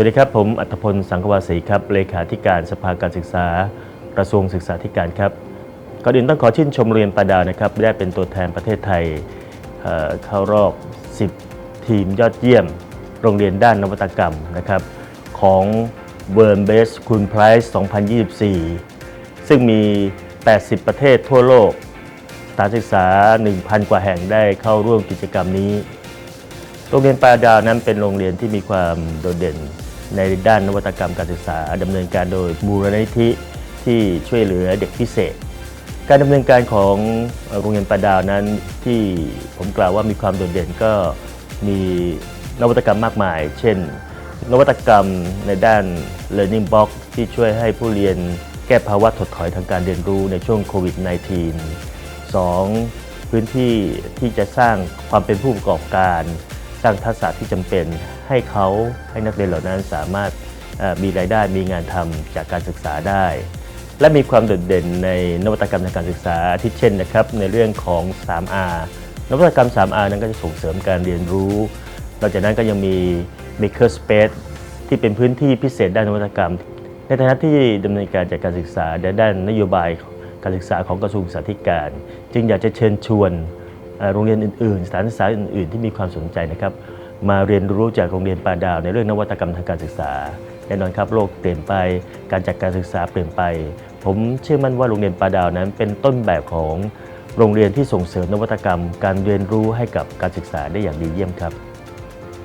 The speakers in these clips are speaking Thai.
วัสดีครับ ผมอัตพลสังกวาสีครับเลขาธิการสภาการศึกษากระทรวงศึกษาธิการครับก่อนอื่นต้องขอชื่นชมโรงเรียนปาดาวนะครับได้เป็นตัวแทนประเทศไทยเข้ารอบ 10 ทีมยอดเยี่ยม โรงเรียนด้านนวัตกรรมนะครับของ w o r l d Best School Prize 2024 ซึ่งมี 80 ประเทศทั่วโลกสถานศึกษา 1,000 กว่าแห่งได้เข้าร่วมกิจกรรมนี้ โรงเรียนปาดาวนั้นเป็นโรงเรียนที่มีความโดดเด่น ในด้านนวัตกรรมการศึกษาดำเนินการโดยมูลนิธิที่ช่วยเหลือเด็กพิเศษ การดำเนินการของโรงเรียนปลาดาวนั้นที่ผมกล่าวว่ามีความโดดเด่นก็มีนวัตกรรมมากมาย เช่น นวัตกรรมในด้าน Learning Box ที่ช่วยให้ผู้เรียนแก้ภาวะถดถอยทางการเรียนรู้ในช่วงโควิด -19 2. พื้นที่ที่จะสร้างความเป็นผู้ประกอบการ สร้างทักษะที่จำเป็น ให้เขาให้นักเรียนเหล่านั้นสามารถมีรายได้มีงานทำจากการศึกษาได้ และมีความโดดเด่นในนวัตกรรมทางการศึกษาที่เช่นนะครับในเรื่องของ 3R นวัตกรรม 3R นั้นก็จะส่งเสริมการเรียนรู้นอกจากนั้นก็ยังมี Maker Space ที่เป็นพื้นที่พิเศษด้านนวัตกรรม ในฐานะที่ดำเนินการจากการศึกษาในด้านนโยบายการศึกษาของกระทรวงศึกษาธิการ จึงอยากจะเชิญชวนโรงเรียนอื่นๆ สถานศึกษาอื่นๆ ที่มีความสนใจนะครับ มาเรียนรู้จากโรงเรียนปาดาวในเรื่องนวัตกรรมทางการศึกษาแน่นอนครับโลกเปลี่ยนไปการจัดการศึกษาเปลี่ยนไป ผมเชื่อมั่นว่าโรงเรียนปาดาวนั้นเป็นต้นแบบของโรงเรียนที่ส่งเสริมนวัตกรรม การเรียนรู้ให้กับการศึกษาได้อย่างดีเยี่ยมครับ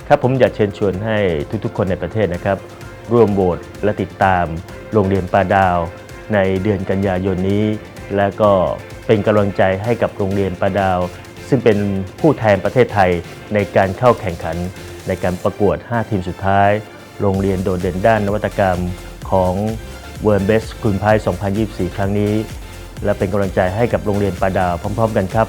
ครับผมอยากเชิญชวนให้ทุกๆ คนในประเทศนะครับ ร่วมโหวตและติดตามโรงเรียนปาดาว ในเดือนกันยายนนี้ และก็เป็นกำลังใจให้กับโรงเรียนปาดาว ซึ่งเป็นผู้แทนประเทศไทยในการเข้าแข่งขัน ในการประกวด 5 ทีมสุดท้าย โรงเรียนโดดเด่นด้านนวัตกรรมของ World Best คุณพาย 2024 ครั้งนี้ และเป็นกำลังใจให้กับโรงเรียนปาดาวพร้อม ๆ กันครับ